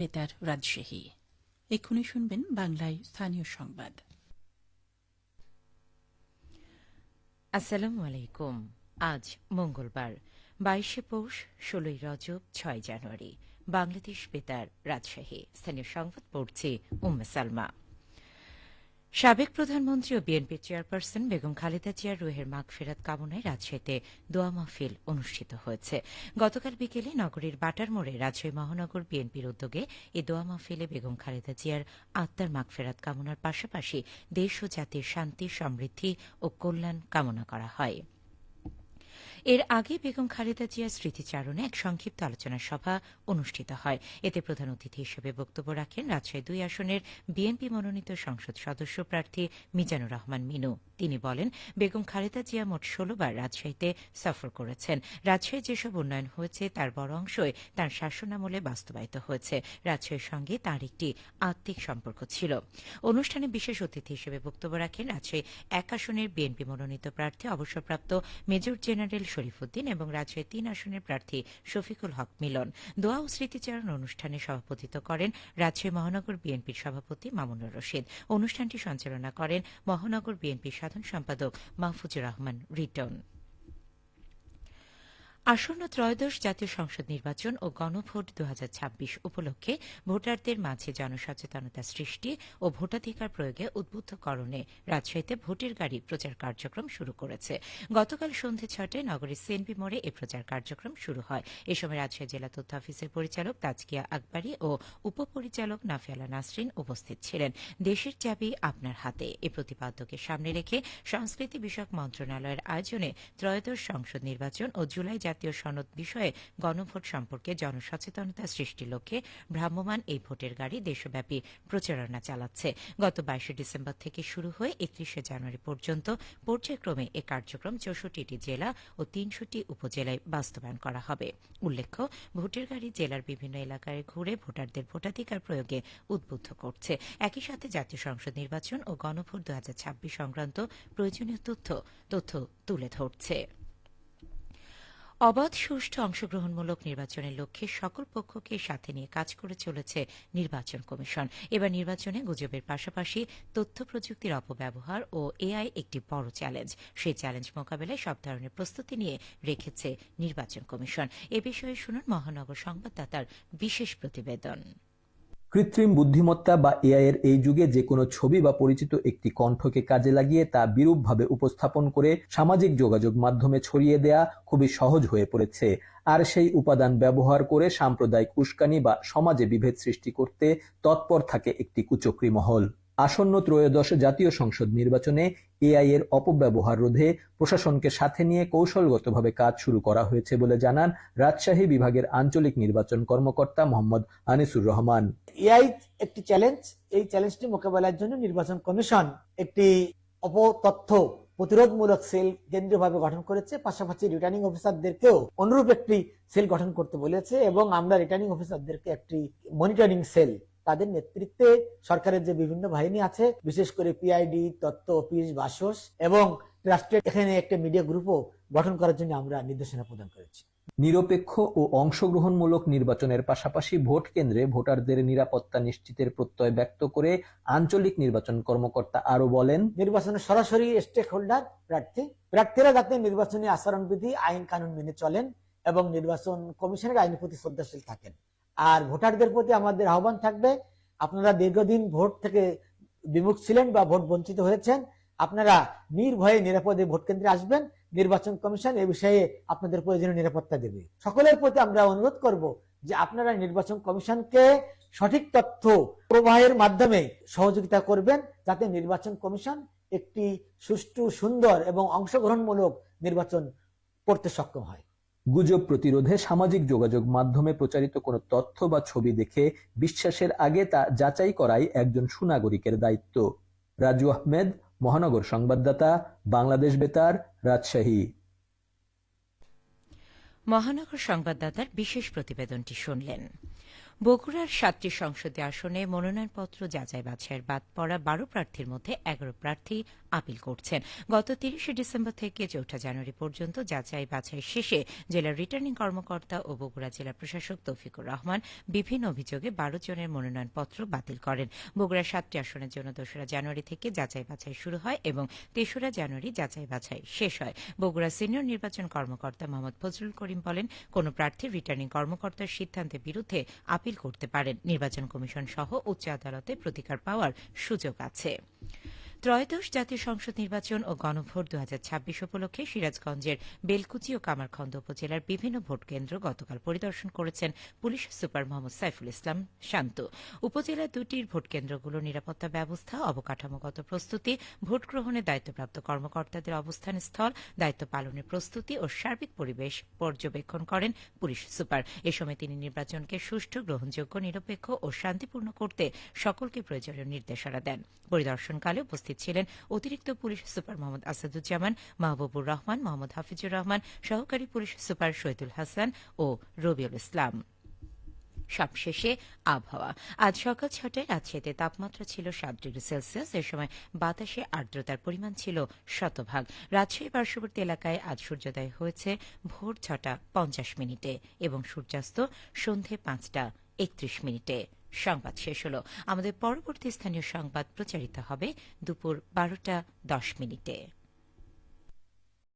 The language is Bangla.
বেতার রাজশাহী। এক্ষুনি শুনবেন বাংলায় স্থানীয় সংবাদ। আসসালামু আলাইকুম। আজ মঙ্গলবার, বাইশে পৌষ, ষোলোই রজব, ছয় জানুয়ারি। বাংলাদেশ বেতার, রাজশাহী। স্থানীয় সংবাদ পড়ছে উম্মে সালমা। সাবেক প্রধানমন্ত্রী ও বিএনপি চেয়ারপারসন বেগম খালেদা জিয়ার রুহের মাগফেরাত কামনায় রাজশাহীতে দোয়া মাহফিল অনুষ্ঠিত হয়েছে। গতকাল বিকেলে নগরীর বাটার মোড়ে রাজশাহী মহানগর বিএনপির উদ্যোগে এই দোয়া মাহফিলে বেগম খালেদা জিয়ার আত্মার মাগফেরাত কামনার পাশাপাশি দেশ ও জাতির শান্তি, সমৃদ্ধি ও কল্যাণ কামনা করা হয়। এর আগে বেগম খালেদা জিয়ার স্মৃতিচারণে এক সংক্ষিপ্ত আলোচনা সভা অনুষ্ঠিত হয়। এতে প্রধান অতিথি হিসেবে বক্তব্য রাখেন রাজশাহী দুই আসনের বিএনপি মনোনীত সংসদ সদস্য প্রার্থী মিজানুর রহমান মিনু। তিনি বলেন, বেগম খালেদা জিয়া মোট ষোলোবার রাজশাহীতে সফর করেছেন। রাজশাহী যেসব উন্নয়ন হয়েছে তার বড় অংশই তার শাসনামলে বাস্তবায়িত হয়েছে। রাজশাহীর সঙ্গে তার একটি আত্মিক সম্পর্ক ছিল। অনুষ্ঠানে বিশেষ অতিথি হিসেবে বক্তব্য রাখেন রাজশাহী এক আসনের বিএনপি মনোনীত প্রার্থী, অবসরপ্রাপ্ত মেজর জেনারেল শরীফুদ্দিন এবং রাজশাহী তিন আসনের প্রার্থী শফিকুল হক মিলন। দোয়া ও স্মৃতিচারণ অনুষ্ঠানে সভাপতিত্ব করেন রাজশাহী মহানগর বিএনপির সভাপতি মামুনুর রশিদ। অনুষ্ঠানটি সঞ্চালনা করেন মহানগর বিএনপির সাধারণ সম্পাদক মাহফুজুর রহমান রিটন। আসন্ন ত্রয়োদশ জাতীয় সংসদ নির্বাচন ও গণভোট দু হাজার ছাব্বিশ উপলক্ষে ভোটারদের মাঝে জনসচেতনতা সৃষ্টি ও ভোটাধিকার প্রয়োগে উদ্বুদ্ধকরণে রাজশাহীতে ভোটের গাড়ি প্রচার কার্যক্রম শুরু করেছে। গতকাল সন্ধে ছটায় নগরীর সেনবি মোড়ে এ প্রচার কার্যক্রম শুরু হয়। এ সময় রাজশাহী জেলা তথ্য অফিসের পরিচালক তাজকিয়া আকবরী ও উপপরিচালক নাফিয়ালা নাসরিন উপস্থিত ছিলেন। দেশের চাবি আপনার হাতে। এ প্রতিপাদ্যকে সামনে রেখে সংস্কৃতি বিষয়ক মন্ত্রণালয়ের আয়োজনে ত্রয়োদশ সংসদ নির্বাচন ও জুলাই জাতীয় সনদ বিষয়ে গণভোট সম্পর্কে জনসচেতনতা সৃষ্টির লক্ষ্যে ভ্রাম্যমাণ এই ভোটের গাড়ি দেশব্যাপী প্রচারণা চালাচ্ছে। গত বাইশে ডিসেম্বর থেকে শুরু হয়ে একত্রিশে জানুয়ারি পর্যন্ত পর্যায়ক্রমে এ কার্যক্রম চৌষট্টিটি জেলা ও তিনশোটি উপজেলায় বাস্তবায়ন করা হবে। উল্লেখ্য, ভোটের গাড়ি জেলার বিভিন্ন এলাকায় ঘুরে ভোটারদের ভোটাধিকার প্রয়োগে উদ্বুদ্ধ করছে। একই সাথে জাতীয় সংসদ নির্বাচন ও গণভোট দু হাজার ছাব্বিশ সংক্রান্ত প্রয়োজনীয় তথ্য তথ্য তুলে ধরছে। অবাধ, সুষ্ঠু অংশগ্রহণমূলক নির্বাচনের লক্ষ্যে সকল পক্ষকে সাথে নিয়ে কাজ করে চলেছে নির্বাচন কমিশন। এবার নির্বাচনে গুজবের পাশাপাশি তথ্য প্রযুক্তির অপব্যবহার ও এআই একটি বড় চ্যালেঞ্জ। সেই চ্যালেঞ্জ মোকাবেলায় সব ধরনের প্রস্তুতি নিয়ে রেখেছে নির্বাচন কমিশন। এ বিষয়ে শুনুন মহানগর সংবাদদাতার বিশেষ প্রতিবেদন। কৃত্রিম বুদ্ধিমত্তা বা এআইয়ের এই যুগে যে কোনো ছবি বা পরিচিত একটি কণ্ঠকে কাজে লাগিয়ে তা বিরূপভাবে উপস্থাপন করে সামাজিক যোগাযোগ মাধ্যমে ছড়িয়ে দেয়া খুবই সহজ হয়ে পড়েছে। আর সেই উপাদান ব্যবহার করে সাম্প্রদায়িক উস্কানি বা সমাজে বিভেদ সৃষ্টি করতে তৎপর থাকে একটি কুচক্রী মহল। আসন্ন ত্রয়োদশ জাতীয় সংসদ নির্বাচনে এআই এর অপব্যবহার রোধে প্রশাসনকে সাথে নিয়ে কৌশলগতভাবে কাজ শুরু করা হয়েছে বলে জানান রাজশাহী বিভাগের আঞ্চলিক নির্বাচন কর্মকর্তা মোহাম্মদ আনিসুর রহমান। এআই একটি চ্যালেঞ্জ, এই চ্যালেঞ্জটি মোকাবেলার জন্য নির্বাচন কমিশন একটি অপতথ্য প্রতিরোধমূলক সেল কেন্দ্রীয়ভাবে গঠন করেছে। পাশাপাশি রিটার্নিং অফিসারদেরকেও অনুরূপ একটি সেল গঠন করতে বলেছে এবং আমরা রিটার্নিং অফিসারদেরকে একটি মনিটরিং সেল তাদের নেতৃত্বে সরকারের যে বিভিন্ন বাহিনী আছে বিশেষ করে পিআইডি তত্ত্ব অফিস বাসস এবং রাষ্ট্রের এখানে একটা মিডিয়া গ্রুপও গঠন করার জন্য আমরা নির্দেশনা প্রদান করেছি। নিরপেক্ষ ও অংশগ্রহণমূলক নির্বাচনের পাশাপাশি ভোট কেন্দ্রে ভোটারদের নিরাপত্তা নিশ্চিতের প্রত্যয় ব্যক্ত করে আঞ্চলিক নির্বাচন কর্মকর্তা আরও বলেন নির্বাচনে সরাসরি স্টেক হোল্ডার প্রার্থী প্রার্থীরা যাতে নির্বাচনী আচরণবিধি আইন কানুন মেনে চলেন এবং নির্বাচন কমিশনের আইনের প্রতি শ্রদ্ধাশীল থাকেন। আর ভোটারদের প্রতি আমাদের আহ্বান থাকবে, আপনারা দীর্ঘদিন ভোট থেকে বিমুখ ছিলেন বা ভোট বঞ্চিত হয়েছেন, আপনারা নির্ভয়ে নিরাপদে ভোট কেন্দ্রে আসবেন, নির্বাচন কমিশন এ বিষয়ে আপনাদের প্রয়োজনীয় নিরাপত্তা দেবে। সকলের প্রতি আমরা অনুরোধ করব যে আপনারা নির্বাচন কমিশনকে সঠিক তথ্য প্রবাহের মাধ্যমে সহযোগিতা করবেন, যাতে নির্বাচন কমিশন একটি সুষ্ঠু, সুন্দর এবং অংশগ্রহণমূলক নির্বাচন করতে সক্ষম হয়। গুজব প্রতিরোধে সামাজিক যোগাযোগ মাধ্যমে প্রচারিত কোনো তথ্য বা ছবি দেখে বিশ্বাসের আগে তা যাচাই করাই একজন সুনাগরিকের দায়িত্ব। রাজু আহমেদ, মহানগর সংবাদদাতা, বাংলাদেশ বেতার, রাজশাহী। মহানগর সংবাদদাতার বিশেষ প্রতিবেদনটি শুনলেন। বগুড়ার সাতটি সংসদীয় আসনে মনোনয়নপত্র যাচাই বাছাইয়ের বাদ পড়া বারো প্রার্থীর মধ্যে এগারো প্রার্থী আপিল করছেন। গত তিরিশে ডিসেম্বর থেকে চৌঠা জানুয়ারি পর্যন্ত যাচাই বাছাই শেষে জেলার রিটার্নিং কর্মকর্তা ও বগুড়া জেলা প্রশাসক তৌফিকুর রহমান বিভিন্ন অভিযোগে বারো জনের মনোনয়নপত্র বাতিল করেন। বগুড়ার সাতটি আসনের জন্য দোসরা জানুয়ারি থেকে যাচাই বাছাই শুরু হয় এবং তেসরা জানুয়ারি যাচাই বাছাই শেষ হয়। বগুড়া সিনিয়র নির্বাচন কর্মকর্তা মোহাম্মদ ফজলুল করিম বলেন, কোন প্রার্থী রিটার্নিং কর্মকর্তার সিদ্ধান্তের বিরুদ্ধে আপিল করতে পারেন। নির্বাচন কমিশন সহ উচ্চ আদালতে প্রতিকার পাওয়ার সুযোগ আছে। ত্রয়োদশ জাতীয় সংসদ নির্বাচন ও গণভোট দু ছাব্বিশ উপলক্ষে সিরাজগঞ্জের বেলকুচি ও কামারখন্দ উপজেলার বিভিন্ন ভোট কেন্দ্র গতকাল পরিদর্শন করেছেন পুলিশ সুপার মোহাম্মদ সাইফুল ইসলাম শান্ত। উপজেলার দুটির ভোট কেন্দ্রগুলোর নিরাপত্তা ব্যবস্থা, অবকাঠামোগত প্রস্তুতি, ভোট গ্রহণে দায়িত্বপ্রাপ্ত কর্মকর্তাদের অবস্থান স্থল দায়িত্ব পালনের প্রস্তুতি ও সার্বিক পরিবেশ পর্যবেক্ষণ করেন পুলিশ সুপার। এ সময় তিনি নির্বাচনকে সুষ্ঠু, গ্রহণযোগ্য, নিরপেক্ষ ও শান্তিপূর্ণ করতে সকলকে প্রয়োজনীয় নির্দেশনা দেন। পরিদর্শনকালে উপস্থিত ছিলেন অতিরিক্ত পুলিশ সুপার মোহাম্মদ আসাদুজ্জামান, মাহবুবুর রহমান, মোহাম্মদ হাফিজুর রহমান, সহকারী পুলিশ সুপার শহীদুল হাসান ও রবিউল ইসলাম। সবশেষে আবহাওয়া। আজ সকাল ছটায় রাজশাহীতে তাপমাত্রা ছিল সাত ডিগ্রি সেলসিয়াস। এ সময় বাতাসে আর্দ্রতার পরিমাণ ছিল শতভাগ। রাজশাহী পার্শ্ববর্তী এলাকায় আজ সূর্যোদয় হয়েছে ভোর ছটা পঞ্চাশ মিনিটে এবং সূর্যাস্ত সন্ধে পাঁচটা একত্রিশ মিনিটে। সংবাদ শেষ হল। আমাদের পরবর্তী স্থানীয় সংবাদ প্রচারিত হবে দুপুর বারোটা দশ মিনিটে।